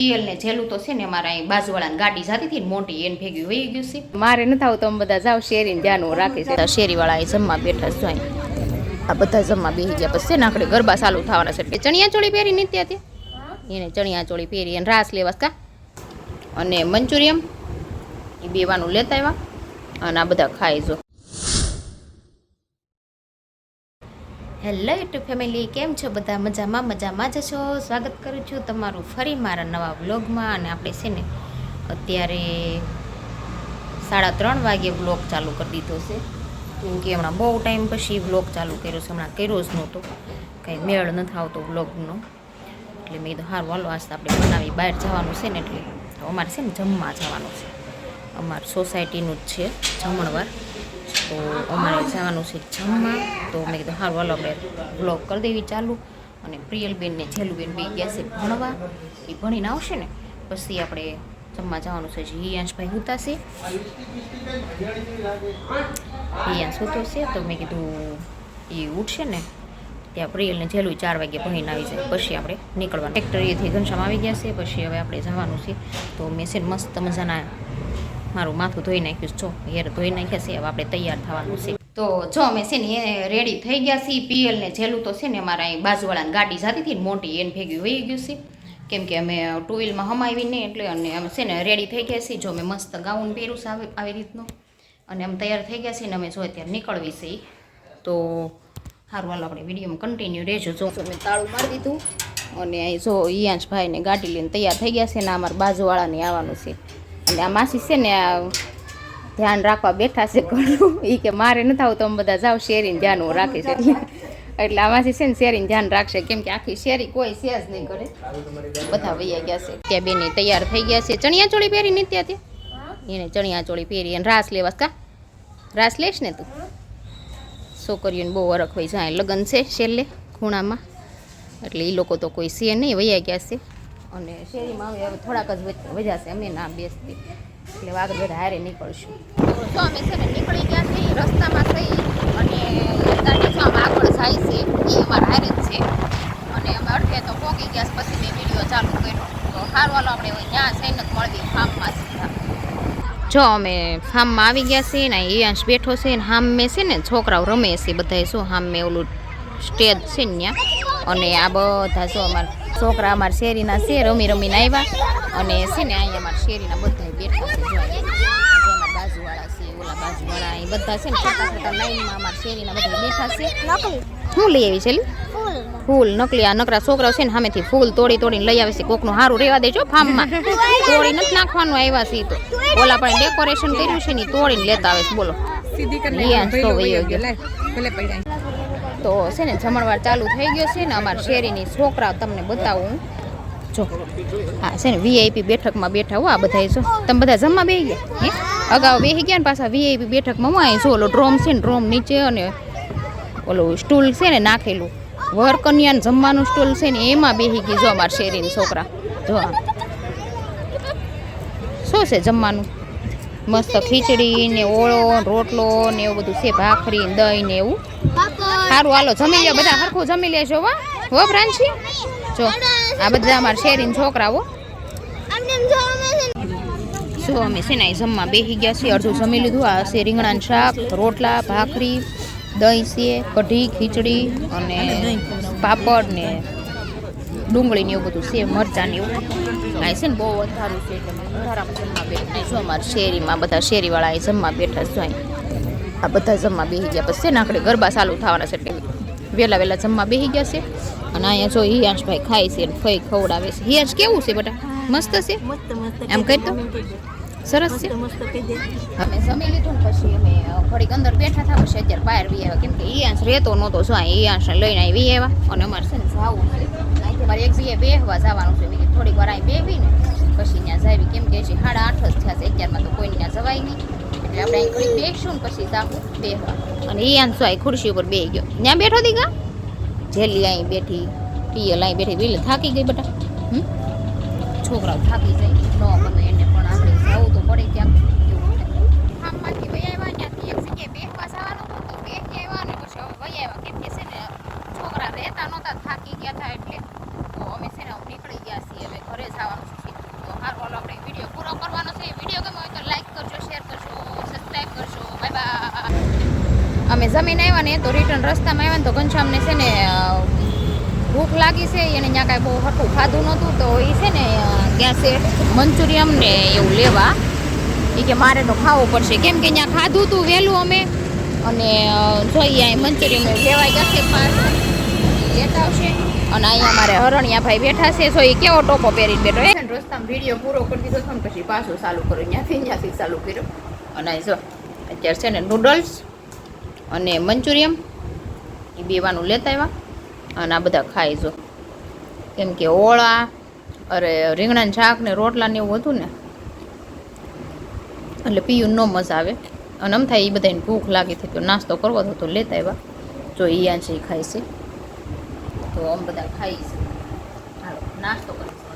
ને જેલું તો છે ને મારા અહીં બાજુવાળાની ગાડી જતી હતી મોટી એને ભેગી વહી ગયું છે. મારે નથી તો અમે બધા જાવ શેરીને ધ્યાન રાખે છે. શેરીવાળા અહીં જમવા બેઠા છે આ બધા જમવા બેસી ગયા પછી ને આખડે ગરબા ચાલુ થવાના છે. એટલે ચણિયા ચોળી પહેરી નીત્યા હતી એને ચણિયા ચોળી પહેરી અને રાસ લેવા કા. અને મંચુરિયમ એ બેવાનું લેતા આવ્યા. અને આ બધા ખાઈ જો. હેલો યુટ્યુબ ફેમિલી, કેમ છો બધા? મજામાં મજામાં જ છો? સ્વાગત કરું છું તમારું ફરી મારા નવા વ્લોગમાં અને આપણે છે ને અત્યારે સાડા ત્રણ વાગે વ્લોગ ચાલુ કરી દીધો છે. કેમ કે હમણાં બહુ ટાઈમ પછી વ્લોગ ચાલુ કર્યો છે, હમણાં કર્યો જ નહોતો. કંઈ મેળ નથી આવતો વ્લોગનો. એટલે મેં કીધું, હારું, હાલો, આજ આપણે બનાવી બહાર જવાનું છે ને એટલે અમારે છે ને જમવા જવાનું છે. અમારી સોસાયટીનું જ છે જમણવાર. તો અમારે જવાનું છે જમવા. તો મેં કીધું સારું હાલો આપણે વ્લોગ કરી દેવી ચાલુ. અને પ્રિયલબેન ને છેલ્લુબેન બે ગયા છે ભણવા. એ ભણીને આવશે ને, પછી આપણે જમવા જવાનું છે. હિયાંશભાઈ ઉતાશે હિયાંશ હુતો છે. તો મેં કીધું, એ ઉઠશે ને. ત્યાં પ્રિયલને છેલ્લું ચાર વાગે ભણીને આવી જાય. પછી આપણે નીકળવાનું. ફેક્ટરીએથી ઘનશ્યામ આવી ગયા છે. પછી હવે આપણે જવાનું છે. તો મેં છે મસ્ત મજાના મારું માથું ધોઈ નાખ્યું છે. જો હેર ધોઈ નાખ્યા છે, હવે આપણે તૈયાર થવાનું છે. તો જો, અમે છે ને એ રેડી થઈ ગયા છીએ. પીએલ ને છેલ્લું તો છે ને અમારા અહીં બાજુવાળાની ગાડી જતી હતી મોટી એને ભેગી વહી ગયું છે. કેમ કે અમે ટુ વ્હીલમાં હમાવી નહીં એટલે અને અમે છે ને રેડી થઈ ગયા છીએ. જો મેં મસ્ત ગાઉન પહેર્યું છે આવી રીતનું. અને અમે તૈયાર થઈ ગયા છીએ ને, અમે જો અત્યારે નીકળવી છે તો સારું હાલો, આપણે વિડીયોમાં કન્ટિન્યુ રહેજો. જો તો મેં તાળું મારી દીધું. અને અહીં જો ઈયાંશભાઈને ગાડી લઈને તૈયાર થઈ ગયા છે ને, અમારા બાજુવાળાને આવવાનું છે. અને આ માસી છે ને આ ધ્યાન રાખવા બેઠા છે ઘણું એ કે મારે નથી આવતું તમે બધા જાવ શેરીને ધ્યાન રાખે છે એટલે. આમાંથી છે ને શેરીને ધ્યાન રાખશે, કેમ કે આખી શેરી કોઈ છે જ નહીં કરે બધા વૈયા ગયા છે. ત્યાં બેને તૈયાર થઈ ગયા છે. ચણિયા ચોળી પહેરી ને તે એને ચણિયા ચોળી પહેરી અને રાસ લેવાસ કા? રાસ લેશ ને તું? છોકરીઓને બહુ વરખ હોય જાય. લગ્ન છે છેલ્લે ખૂણામાં. એટલે એ લોકો તો કોઈ છે નહીં, વૈયા ગયા છે. અને શેરીમાં હવે હવે થોડાક જ વજાશે અમે ના બેસતી. એટલે આગળ બધા હારે નીકળશું. તો અમે છે ને નીકળી ગયા છીએ રસ્તામાં થઈ અને ગાડી જો આમ આગળ જાય છે એ અમારા હારે જ છે. અને અમે અડધે તો પહોંચી ગયા છે, પછી મેં વીડિયો ચાલુ કર્યો. તો સારું વાલો આપણે ત્યાં જઈને મળવી ફાર્મમાં સીધા. જો અમે ફાર્મમાં આવી ગયા છીએ ને એ અંશ બેઠો છે ને હામે છે ને છોકરાઓ રમે છે બધાય શું હામ ઓલું સ્ટેજ છે ને ત્યાં? અને આ બધા જો અમારા છોકરા અમારા શેરીના છે રમી રમીને આવ્યા અને છે ને અહીંયા અમારા શેરીના બધા બેઠા છે જો અહીંયા. આ જો અમારા બાજુવાળા છે ઓલા બાજુવાળા એ બધા છે ને છોટા છોટા લાઈનમાં અમારા શેરીના બધા બેઠા છે. શું લઈ આવી છે ફૂલ. નકલી. આ નકરા છોકરાઓ છે ને સામેથી ફૂલ તોડી તોડીને લઈ આવે છે કોકનું સારું રહેવા દેજો ફાર્મમાં. તોડી નથી નાખવાનું આવ્યા છે તો. ઓલા પણ ડેકોરેશન કર્યું છે ને તોડીને લેતા આવે છે બોલો. તો છે ને જમણવાર ચાલુ થઈ ગયો છે ને અમારા શેરીની છોકરા તમને બતાવું. જો, હા, છે ને વીઆઈપી બેઠકમાં બેઠા હો આ બધા જો. તમે બધા જમવા બેસી ગયા? હે? અગાઉ બેસી ગયા ને પાછા વીઆઈપી બેઠકમાં હું અહીં, જો, ઓલો ડ્રોમ છે ને, ડ્રોમ નીચે અને ઓલું સ્ટૂલ છે ને નાખેલું. વર કન્યાને જમવાનું સ્ટૂલ છે ને એમાં બેસી ગઈ જો અમારા શેરીની છોકરા. જો શું છે જમવાનું? મસ્ત ખીચડી ને ઓળો રોટલો ને એવું બધું છે, ભાખરી દહીં ને એવું. સારું હાલો, જમી લ્યો, બધા સરખું જમી લેજો વા હો પ્રાંશી જો, આ બધા અમારા શેરીન છોકરાઓ. જો, અમે છે ને જમવા બેસી ગયા છીએ. અડધું જમી લીધું. આ છે રીંગણાનું શાક, રોટલા, ભાખરી, દહીં છે, કઢી, ખીચડી અને પાપડ ને ડુંગળી ને એવું બધું છે મરચાં ને એવું આ છે ને બહુ વધારું છે એટલે વધારામાં જમવા બેઠા જો અમારા શેરીમાં બધા શેરીવાળા અહીં જમવા બેઠા જો. આ બધા જમવા બેસી ગયા પછી છે ને આપણે ગરબા ચાલુ થવાના છે એટલે વહેલા વહેલા જમવા બેસી ગયા છે. અને અહીંયા જો હિયાંશભાઈ ખાય છે ને ફઈ ખવડાવે છે. હિયાંશ કેવું છે બેટા? મસ્ત છે? એમ કહી તો સરસ છે? અમે જમી લીધું ને પછી અમે ઘડીક અંદર બેઠા હતા પછી અત્યારે બહાર વી આવ્યા. કેમ કે ઈયાંશ રહેતો નહોતો જો ઈયાંશને લઈને આવી આવ્યા. અને અમારે છે ને જાવું છે. મારે એક જગ્યાએ બેહવા જવાનું છે. મેં થોડીક વાર અહીં બેહવી પછી ત્યાં જાવી કેમ કે છે સાડા આઠ જ થયા છે. અત્યારમાં તો કોઈને ત્યાં જવાય નહીં. એટલે આપણે અહીં ઘડીક બેસશું ને પછી જાવું બેહવા. અને એ જો અહીં ખુરશી ઉપર બેહી ગયો. ત્યાં બેઠો હતી કા જેલી અહીં બેઠી પિયલ અહીં બેઠી. વિલ થાકી ગઈ બેટા? છોકરાઓ થાકી જાય. ન ગમે એને પણ આપણે જવું તો પડે ક્યાંક. બેસવા જવાનું તો આવ્યા પછી આવ્યા. કેમ કે છે ને, છોકરા રહેતા નહોતા થાકી ગયા હતા એટલે તો અમે છે ને હવે નીકળી ગયા છીએ હવે ઘરે જવાનું છે સીધા જમીન આવ્યા ને, તો રિટર્ન રસ્તામાં આવ્યા ને, તો ઘનશ્યામને છે ને ભૂખ લાગી છે, એને ત્યાં કાંઈ બહુ હટું ખાધું નહોતું, તો એ છે ને ત્યાં છે મંચુરિયમ ને એવું લેવા. એ કે મારે તો ખાવું પડશે. કેમ કે ત્યાં ખાધું હતું વહેલું અમે. અને જોઈએ અહીં મંચુરિયમ લેવાય જશે લેતા આવશે. અને અહીંયા મારે હરણિયા ભાઈ બેઠા છે સો એ કેવો ટોપો પહેરીને બેઠો એ રસ્તામાં વીડિયો પૂરો કરી દીધો હતો પછી પાછો ચાલુ કર્યો. ત્યાંથી ત્યાંથી ચાલુ કર્યો. અને જો, અત્યારે છે ને નૂડલ્સ અને મંચુરિયમ એ બેવાનું લેતા આવ્યા અને આ બધા ખાઈ જો. કેમ કે ઓળા, અરે રીંગણાનું શાક ને રોટલા ને એવું હતું ને, એટલે પીયું ન મજા આવે. અને આમ થાય એ બધાને ભૂખ લાગી હતી તો નાસ્તો કરવો હતો તો લેતા આવ્યા જો એ આ છે એ ખાય છે. તો આમ બધા ખાઈ છે. નાસ્તો કરીશું